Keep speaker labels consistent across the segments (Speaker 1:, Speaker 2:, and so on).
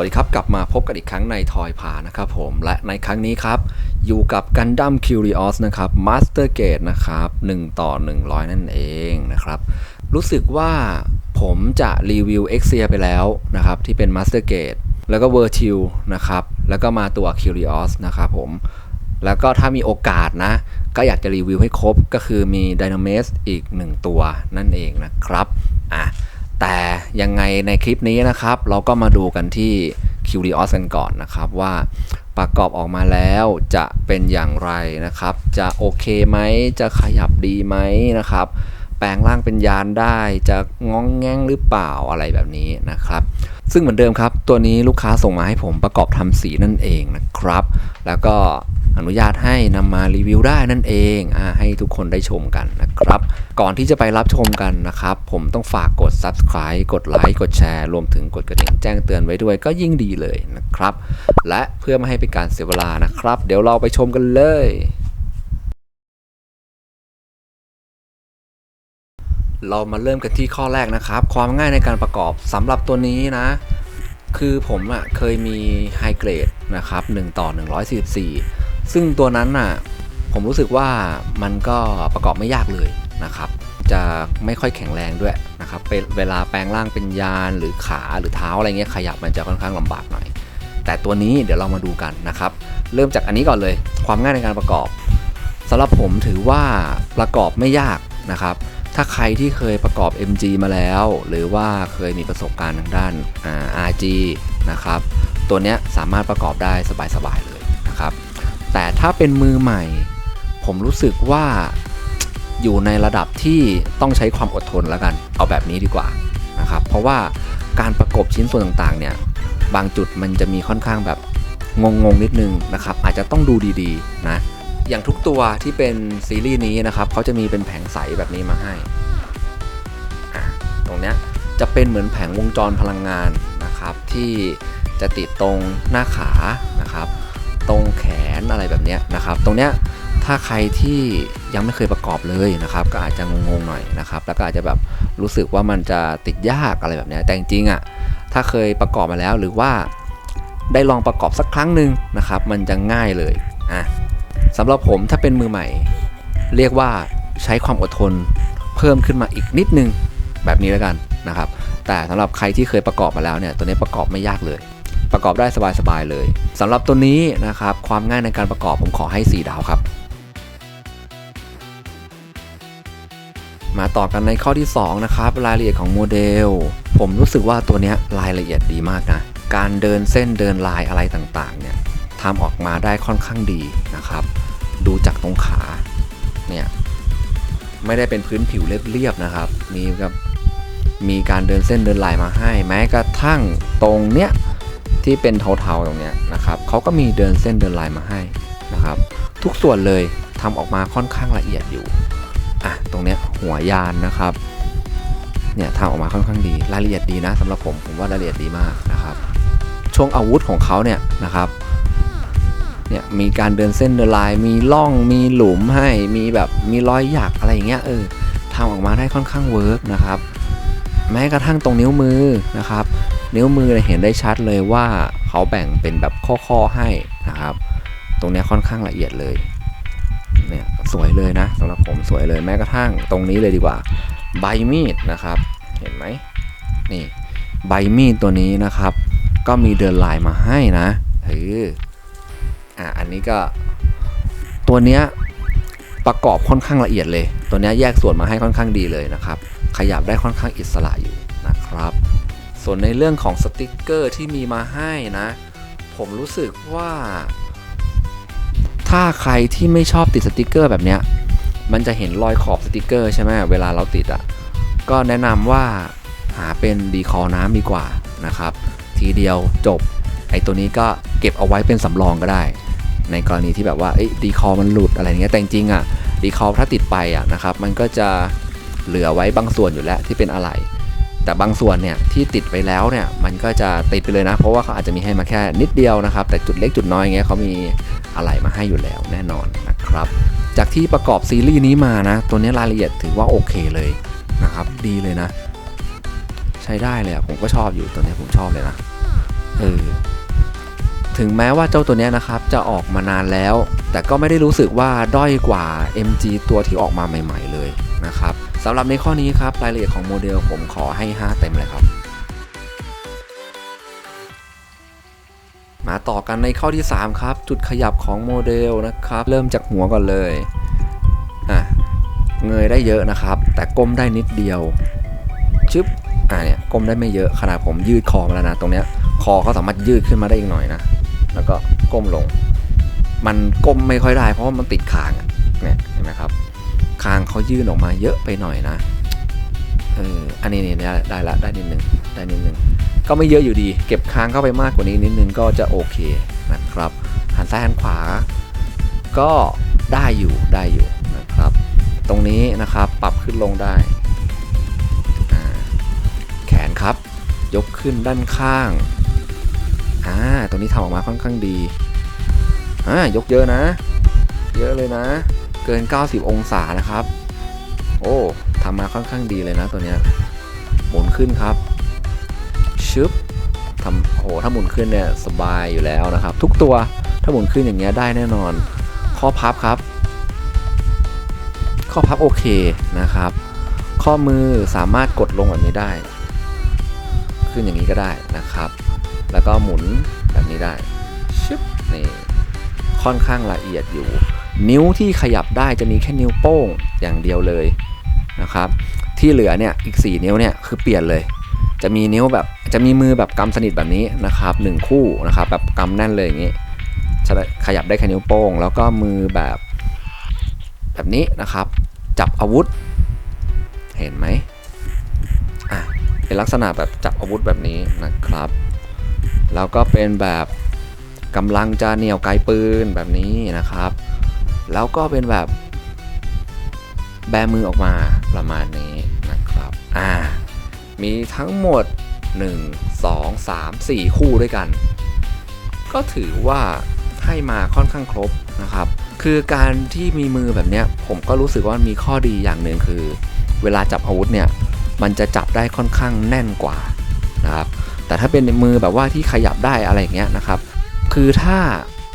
Speaker 1: วัสดีครับ กลับมาพบกันอีกครั้งในทอยพานะครับผมและในครั้งนี้ครับ อยู่กับ Gundam Curious นะครับ Master Gate นะครับ 1 ต่อ 100 นั่นเองนะครับ รู้สึกว่าผมจะรีวิว x อ i a ไปแล้วนะครับ ที่เป็น Master Gate แล้วก็ v e r t i l นะครับ แล้วก็มาตัว Curious นะครับผมแล้วก็ถ้ามีโอกาสนะ ก็อยากจะรีวิวให้ครบก็คือมี Dynamis อีก 1 ตัวนั่นเองนะครับอะ แต่ยังไงในคลิปนี้นะครับ เราก็มาดูกันที่ Curios กันก่อนนะครับว่าประกอบออกมาแล้วจะเป็นอย่างไรนะครับ จะโอเคไหมจะขยับดีไหมนะครับ แปลงร่างเป็นยานได้จะง้องแง้งหรือเปล่าอะไรแบบนี้นะครับ ซึ่งเหมือนเดิมครับ ตัวนี้ลูกค้าส่งมาให้ผมประกอบทำสีนั่นเองนะครับ แล้วก็ อนุญาตให้นำมารีวิวได้นั่นเองอให้ทุกคนได้ชมกันนะครับ ก่อนที่จะไปรับชมกันนะครับ ผมต้องฝากกด subscribe กดไลค์กดแชร์ รวมถึงกดกระดิ่งแจ้งเตือนไว้ด้วยก็ยิ่งดีเลยนะครับ และเพื่อไม่ให้เป็นการเสียเวลานะครับ เดี๋ยวเราไปชมกันเลยเรามาเริ่มกันที่ข้อแรกนะครับ ความง่ายในการประกอบสำหรับตัวนี้นะ คือผมอะ่ะเคยมีไฮเกรดนะครับ1ต่อ 144 ซึ่งตัวนั้นอะผมรู้สึกว่ามันก็ประกอบไม่ยากเลยนะครับ จะไม่ค่อยแข็งแรงด้วยนะครับเวลาแปลงร่างเป็นยานหรือขาหรือเท้าอะไรเงี้ยขยับมันจะค่อนข้างลำบากหน่อย แต่ตัวนี้เดี๋ยวเรามาดูกันนะครับ เริ่มจากอันนี้ก่อนเลย ความง่ายในการประกอบสำหรับผมถือว่าประกอบไม่ยากนะครับ ถ้าใครที่เคยประกอบ MG มาแล้ว หรือว่าเคยมีประสบการณ์ทางด้านอ่า RG นะครับ ตัวเนี้ยสามารถประกอบได้สบายๆเลย แต่ถ้าเป็นมือใหม่ ผมรู้สึกว่าอยู่ในระดับที่ต้องใช้ความอดทนแล้วกัน เอาแบบนี้ดีกว่านะครับ เพราะว่าการประกบชิ้นส่วนต่างๆเนี่ย บางจุดมันจะมีค่อนข้างแบบงงๆนิดนึงนะครับ อาจจะต้องดูดีๆนะ อย่างทุกตัวที่เป็นซีรีส์นี้นะครับเขาจะมีเป็นแผงใสแบบนี้มาให้ ตรงเนี้ยจะเป็นเหมือนแผงวงจรพลังงานนะครับ ที่จะติดตรงหน้าขานะครับ นะครับ ตรงเนี้ยถ้าใครที่ยังไม่เคยประกอบเลยนะครับ ก็อาจจะงงๆหน่อยนะครับ แล้วก็อาจจะแบบรู้สึกว่ามันจะติดยากอะไรแบบเนี้ยแต่จริงๆอะถ้าเคยประกอบมาแล้วหรือว่าได้ลองประกอบสักครั้งหนึ่งนะครับ มันจะง่ายเลยอะสำหรับผมถ้าเป็นมือใหม่ เรียกว่าใช้ความอดทนเพิ่มขึ้นมาอีกนิดนึงแบบนี้แล้วกันนะครับ แต่สำหรับใครที่เคยประกอบมาแล้วเนี่ยตัวนี้ประกอบไม่ยากเลย ประกอบได้สบายๆเลยสำหรับตัวนี้นะครับความง่ายในการประกอบผมขอให้ 4 ดาวครับ มาต่อกันในข้อที่ 2 นะครับรายละเอียดของโมเดล ผมรู้สึกว่าตัวนี้รายละเอียดดีมากนะการเดินเส้นเดินลายอะไรต่างๆเนี่ยทำออกมาได้ค่อนข้างดีนะครับ ดูจากตรงขาเนี่ยไม่ได้เป็นพื้นผิวเรียบๆนะครับ มีกับมีการเดินเส้นเดินลายมาให้ แม้กระทั่งตรงเนี้ย ที่เป็นเทาๆตรงเนี้ยนะครับเขาก็มีเดินเส้นเดินลายมาให้นะครับ ทุกส่วนเลยทำออกมาค่อนข้างละเอียดอยู่อะตรงเนี้ยหัวยานนะครับเนี่ยทำออกมาค่อนข้างดีรายละเอียดดีนะสำหรับผมผมว่ารายละเอียดดีมากนะครับ ช่วงอาวุธของเขาเนี่ยนะครับเนี่ยมีการเดินเส้นเดินลาย มีร่องมีหลุมให้มีแบบมีรอยหยักอะไรอย่างเงี้ยเออทำออกมาได้ค่อนข้างเวิร์กนะครับแม้กระทั่งตรงนิ้วมือนะครับ นิ้วมือเห็นได้ชัดเลยว่าเขาแบ่งเป็นแบบข้อๆให้นะครับ ตรงนี้ค่อนข้างละเอียดเลยเนี่ยสวยเลยนะสำหรับผมสวยเลยแม้กระทั่งตรงนี้เลยดีกว่า ใบมีดนะครับ เห็นไหมนี่ใบมีดตัวนี้นะครับ ก็มีเดินลายมาให้นะเอออะอันนี้ก็ตัวเนี้ยประกอบค่อนข้างละเอียดเลย ตัวเนี้ยแยกส่วนมาให้ค่อนข้างดีเลยนะครับ ขยับได้ค่อนข้างอิสระอยู่นะครับ ส่วนในเรื่องของสติกเกอร์ที่มีมาให้นะ ผมรู้สึกว่า ถ้าใครที่ไม่ชอบติดสติกเกอร์แบบเนี้ย มันจะเห็นรอยขอบสติกเกอร์ใช่ไหมเวลาเราติดอะ่ะ ก็แนะนำว่าหาเป็นดีคอน้ำดีกว่านะครับ ทีเดียวจบ ไอ้ตัวนี้ก็เก็บเอาไว้เป็นสำรองก็ได้ ในกรณีที่แบบว่าดีคอมันหลุดอะไรเงี้ยแต่จริงอะดีคอถ้าติดไปอะนะครับ มันก็จะเหลือไว้บางส่วนอยู่แล้วที่เป็นอะไร แต่บางส่วนเนี่ยที่ติดไปแล้วเนี่ยมันก็จะติดไปเลยนะ เพราะว่าเขาอาจจะมีให้มาแค่นิดเดียวนะครับ แต่จุดเล็กจุดน้อยเงี้ยเขามีอะไรมาให้อยู่แล้วแน่นอนนะครับ จากที่ประกอบซีรีส์นี้มานะ ตัวนี้รายละเอียดถือว่าโอเคเลยนะครับ ดีเลยนะ ใช้ได้เลยผมก็ชอบอยู่ตัวนี้ผมชอบเลยนะเออถึงแม้ว่าเจ้าตัวนี้นะครับจะออกมานานแล้ว แต่ก็ไม่ได้รู้สึกว่าด้อยกว่า MG ตัวที่ออกมาใหม่ ๆ เลยนะครับ สำหรับในข้อนี้ครับรายละเอียดของโมเดลผมขอให้ 5 เต็มเลยครับ มาต่อกันในข้อที่ 3 ครับ จุดขยับของโมเดลนะครับ เริ่มจากหัวก่อนเลยอะเงยได้เยอะนะครับ แต่ก้มได้นิดเดียวชึบอะเนี่ยก้มได้ไม่เยอะขนาดผมยืดคอมาแล้วนะตรงเนี้ยคอเขาสามารถยืดขึ้นมาได้อีกหน่อยนะ แล้วก็ก้มลง มันก้มไม่ค่อยได้เพราะว่ามันติดคางอะ คางเขายื่นออกมาเยอะไปหน่อยนะเอออันนี้นี่ได้ได้ละได้นิดนึงได้นิดนึงก็ไม่เยอะอยู่ดี เก็บคางเข้าไปมากกว่านี้นิดนึงก็จะโอเคนะครับหันซ้ายหันขวา ก็ได้อยู่ได้อยู่นะครับ ตรงนี้นะครับปรับขึ้นลงได้แขนครับ ยกขึ้นด้านข้างอ่าตรงนี้ทำออกมาค่อนข้างดีอ่ายกเยอะนะ เยอะเลยนะ กิน 90 องศานะครับ โอ้ทำมาค่อนข้างดีเลยนะตัวเนี้ยหมุนขึ้นครับ ชึบทำโหถ้าหมุนขึ้นเนี่ยสบายอยู่แล้วนะครับ ทุกตัวถ้าหมุนขึ้นอย่างเงี้ยได้แน่นอน ข้อพับครับ ข้อพับโอเคนะครับ ข้อมือสามารถกดลงแบบนี้ได้ ขึ้นอย่างนี้ก็ได้นะครับ แล้วก็หมุนแบบนี้ได้ชึบนี่ค่อนข้างละเอียดอยู่ นิ้วที่ขยับได้จะมีแค่นิ้วโป้งอย่างเดียวเลยนะครับ ที่เหลือเนี่ยอีก 4 นิ้วเนี่ยคือเปลี่ยนเลย จะมีนิ้วแบบจะมีมือแบบกำสนิทแบบนี้นะครับหนึ่งคู่นะครับแบบกำแน่นเลยอย่างนี้ขยับได้แค่นิ้วโป้ง แล้วก็มือแบบแบบนี้นะครับ จับอาวุธ เห็นไหมอะเป็นลักษณะแบบจับอาวุธแบบนี้นะครับ แล้วก็เป็นแบบกำลังจะเหนี่ยวไกลปืนแบบนี้นะครับ แล้วก็เป็นแบบ แบมือออกมาประมาณนี้นะครับอ่ามีทั้งหมด 1 2 3 4 คู่ด้วยกัน ก็ถือว่าให้มาค่อนข้างครบนะครับ คือการที่มีมือแบบเนี้ยผมก็รู้สึกว่ามีข้อดีอย่างหนึ่งคือ เวลาจับอาวุธเนี่ย มันจะจับได้ค่อนข้างแน่นกว่านะครับ แต่ถ้าเป็นมือแบบว่าที่ขยับได้อะไรอย่างเงี้ยนะครับ คือถ้า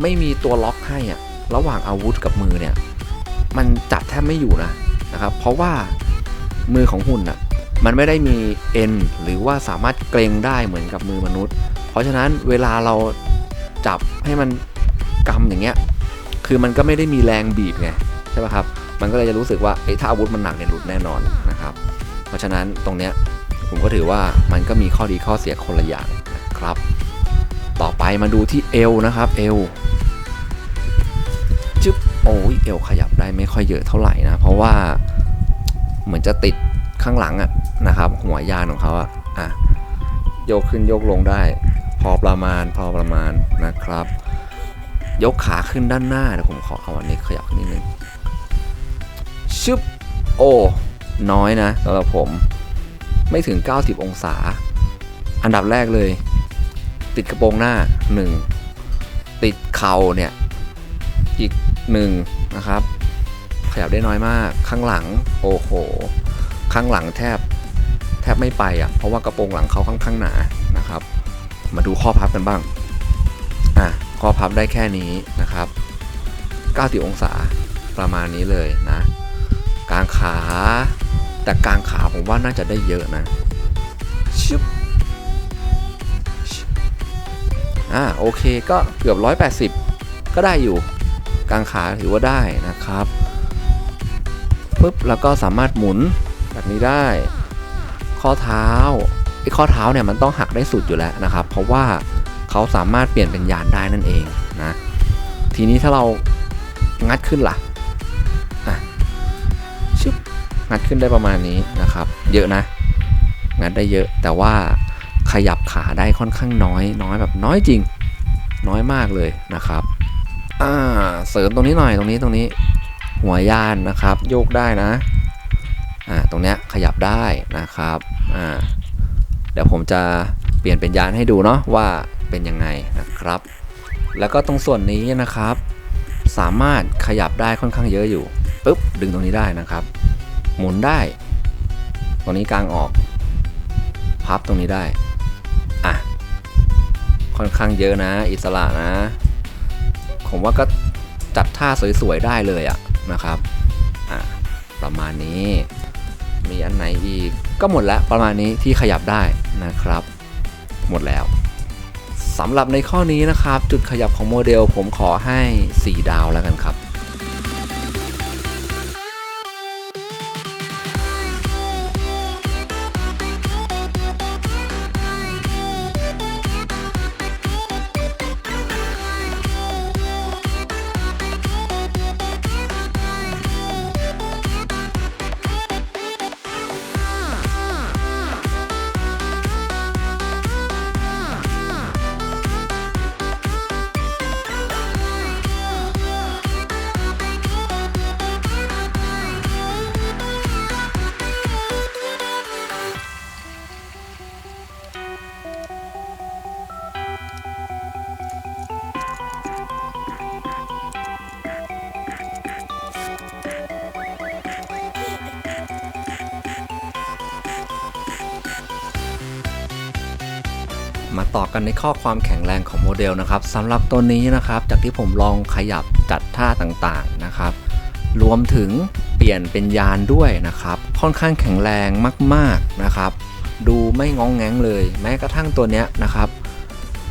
Speaker 1: ไม่มีตัวล็อกให้อะ ระหว่างอาวุธกับมือเนี่ยมันจับแทบไม่อยู่นะนะครับ เพราะว่ามือของหุ่นอะมันไม่ได้มีเอ็นหรือว่าสามารถเกรงได้เหมือนกับมือมนุษย์ เพราะฉะนั้นเวลาเราจับให้มันกำอย่างเงี้ยคือมันก็ไม่ได้มีแรงบีบไงใช่ป่ะครับมันก็เลยจะรู้สึกว่าเอ้ถ้าอาวุธมันหนักเนี่ยหลุดแน่นอนนะครับ เพราะฉะนั้นตรงเนี้ยผมก็ถือว่ามันก็มีข้อดีข้อเสียคนละอย่างนะครับ ต่อไปมาดูที่เอวนะครับเอว โอ้ยเอวขยับได้ไม่ค่อยเยอะเท่าไหร่นะ เพราะว่าเหมือนจะติดข้างหลังอะนะครับ หัวยานของเขาอะอะยกขึ้นยกลงได้ พอประมาณพอประมาณนะครับ ยกขาขึ้นด้านหน้าเดี๋ยวผมขอเอาอันนี้ขยับนิดนึงชึบโอ้น้อยนะสำหรับผมไม่ถึง 90 องศา อันดับแรกเลย ติดกระโปรงหน้า 1 ติดเข่าเนี่ย อีก 1นะครับ ขยับได้น้อยมาก ข้างหลัง โอ้โห ข้างหลังแทบแทบไม่ไปอะ เพราะว่ากระโปรงหลังเขาค่อนข้างหนานะครับ มาดูข้อพับกันบ้าง อะ ข้อพับได้แค่นี้นะครับ 90 องศาประมาณนี้เลยนะ กลางขา แต่กลางขาผมว่าน่าจะได้เยอะนะชึบอ่าโอเคก็เกือบ 180 ก็ได้อยู่ กลางขาถือว่าได้นะครับปุ๊บแล้วก็สามารถหมุนแบบนี้ได้ ข้อเท้าไอ้ข้อเท้าเนี่ยมันต้องหักได้สุดอยู่แล้วนะครับ เพราะว่าเขาสามารถเปลี่ยนเป็นยานได้นั่นเองนะทีนี้ถ้าเรางัดขึ้นล่ะอะชึบงัดขึ้นได้ประมาณนี้นะครับ เยอะนะ งัดได้เยอะแต่ว่าขยับขาได้ค่อนข้างน้อย น้อยแบบน้อยจริง น้อยมากเลยนะครับ อ่า เสริมตรงนี้หน่อยตรงนี้ตรงนี้ หัวยานนะครับ โยกได้นะ อ่า ตรงเนี้ยขยับได้นะครับ อ่า เดี๋ยวผมจะเปลี่ยนเป็นยานให้ดูเนาะว่าเป็นยังไงนะครับ แล้วก็ตรงส่วนนี้นะครับ สามารถขยับได้ค่อนข้างเยอะอยู่ปุ๊บดึงตรงนี้ได้นะครับ หมุนได้ ตรงนี้กลางออก พับตรงนี้ได้ อะ ค่อนข้างเยอะนะ อิสระนะ ผมว่าก็จัดท่าสวยๆได้เลยอะนะครับอะประมาณนี้มีอันไหนอีกก็หมดแล้วประมาณนี้ที่ขยับได้นะครับ หมดแล้วสำหรับในข้อนี้นะครับ จุดขยับของโมเดลผมขอให้ 4 ดาวแล้วกันครับ มาต่อกันในข้อความแข็งแรงของโมเดลนะครับสำหรับตัวนี้นะครับ จากที่ผมลองขยับจัดท่าต่างๆนะครับ รวมถึงเปลี่ยนเป็นยานด้วยนะครับ ค่อนข้างแข็งแรงมากๆนะครับ ดูไม่งองแงงเลย แม้กระทั่งตัวเนี้ยนะครับ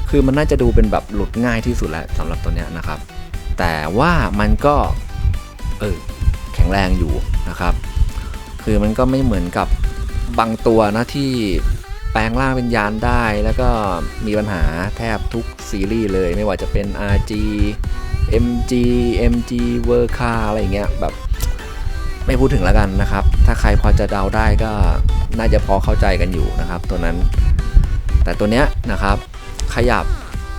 Speaker 1: คือมันน่าจะดูเป็นแบบหลุดง่ายที่สุดแล้วสำหรับตัวเนี้ยนะครับ แต่ว่ามันก็เออแข็งแรงอยู่นะครับ คือมันก็ไม่เหมือนกับบางตัวนะที่ ปลงร่างเป็นยานได้ แล้วก็มีปัญหาแทบทุกซีรีส์เลยไม่ว่าจะเป็น RG MG MG w o r k a อะไรอย่างเงี้ยแบบไม่พูดถึงแล้วกันนะครับ ถ้าใครพอจะเดาได้ก็น่าจะพอเข้าใจกันอยู่นะครับ ตัวนั้น แต่ตัวเนี้ยนะครับขยับ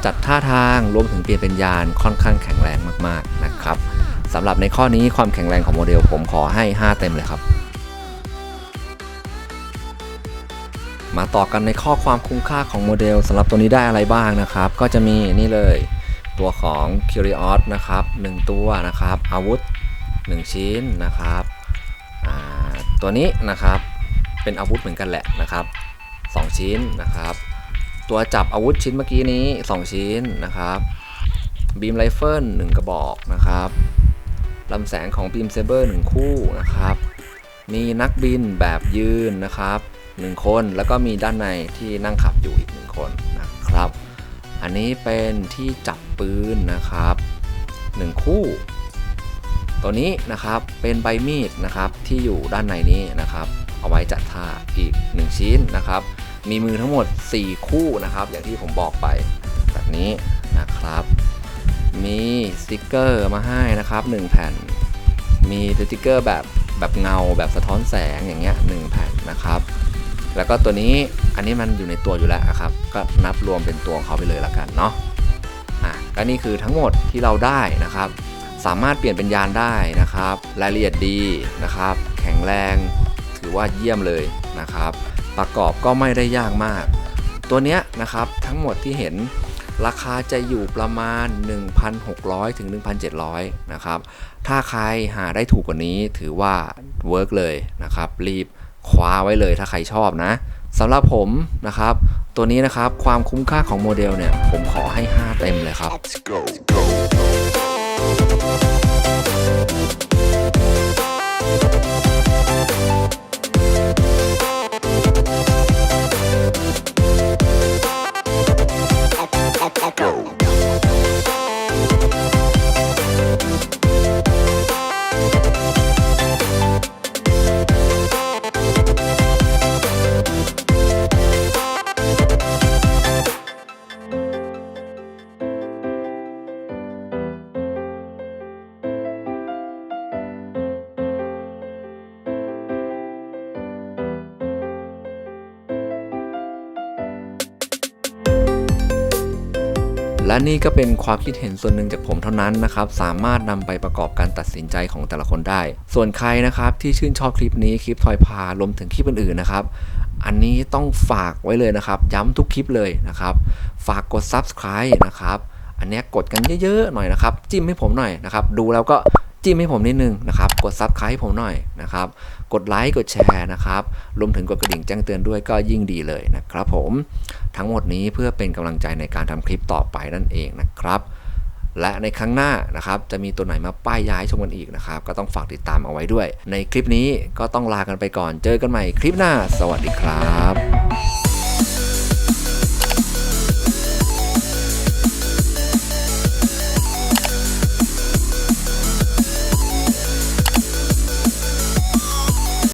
Speaker 1: จัดท่าทางรวมถึงเปลี่ยนเป็นยานค่อนข้างแข็งแรงมากๆนะครับสำหรับในข้อนี้ความแข็งแรงของโมเดลผมขอให้ 5 เต็มเลยครับ มาต่อกันในข้อความคุ้มค่าของโมเดลสำหรับตัวนี้ได้อะไรบ้างนะครับ ก็จะมีนี่เลยตัวของ Curios นะครับ 1 ตัวนะครับ อาวุธ 1 ชิ้นนะครับตัวนี้นะครับเป็นอาวุธเหมือนกันแหละนะครับ 2 ชิ้นนะครับ ตัวจับอาวุธชิ้นเมื่อกี้นี้ 2 ชิ้นนะครับบีมไรเฟิล1กระบอกนะครับลำแสงของบีมเซเบอร์1คู่นะครับ มีนักบินแบบยืนนะครับ 1 คน แล้วก็มีด้านในที่นั่งขับอยู่อีก 1 คนนะครับ อันนี้เป็นที่จับปืนนะครับ 1 คู่ ตัวนี้นะครับเป็นใบมีดนะครับที่อยู่ด้านในนี้นะครับ เอาไว้จัดท่าอีก 1 ชิ้นนะครับ มีมือทั้งหมด 4 คู่นะครับ อย่างที่ผมบอกไปแบบนี้นะครับ มีสติกเกอร์มาให้นะครับ 1 แผ่น มีสติกเกอร์แบบแบบเงาแบบสะท้อนแสงอย่างเงี้ยหแผ่นนะครับ แล้วก็ตัวนี้อันนี้มันอยู่ในตัวอยู่แล้วครับ ก็นับรวมเป็นตัวของเขาไปเลยละกันเนาะอะก็นี่คือทั้งหมดที่เราได้นะครับ สามารถเปลี่ยนเป็นยานได้นะครับ รายละเอียดดีนะครับ แข็งแรง ถือว่าเยี่ยมเลยนะครับ ประกอบก็ไม่ได้ยากมาก ตัวเนี้ยนะครับทั้งหมดที่เห็นราคาจะอยู่ประมาณ 1,600 ถึง 1,700 นะครับ ถ้าใครหาได้ถูกกว่านี้ถือว่าเวิร์กเลยนะครับ รีบ คว้าไว้เลยถ้าใครชอบนะสำหรับผมนะครับ ตัวนี้นะครับความคุ้มค่าของโมเดลเนี่ย ผมขอให้ 5 เต็มเลยครับ และนี่ก็เป็นความคิดเห็นส่วนหนึ่งจากผมเท่านั้นนะครับ สามารถนำไปประกอบการตัดสินใจของแต่ละคนได้ ส่วนใครนะครับที่ชื่นชอบคลิปนี้คลิปทอยพารวมถึงคลิปอื่นๆนะครับอันนี้ต้องฝากไว้เลยนะครับ ย้ำทุกคลิปเลยนะครับ ฝากกด subscribe นะครับ อันนี้กดกันเยอะๆหน่อยนะครับ จิ้มให้ผมหน่อยนะครับ ดูแล้วก็ จิ้มให้ผมนิดนึงนะครับ กดซับ s c ค i b e ให้ผมหน่อยนะครับ กดไลค์ กดแชร์นะครับ รวมถึงกดกระดิ่งแจ้งเตือนด้วยก็ยิ่งดีเลยนะครับผม ทั้งหมดนี้เพื่อเป็นกำลังใจในการทำคลิปต่อไปนั่นเองนะครับ และในครั้งหน้านะครับ จะมีตัวไหนมาป้ายย้ายชมกันอีกนะครับ ก็ต้องฝากติดตามเอาไว้ด้วย ในคลิปนี้ก็ต้องลากันไปก่อน เจอกันใหม่คลิปหน้า สวัสดีครับ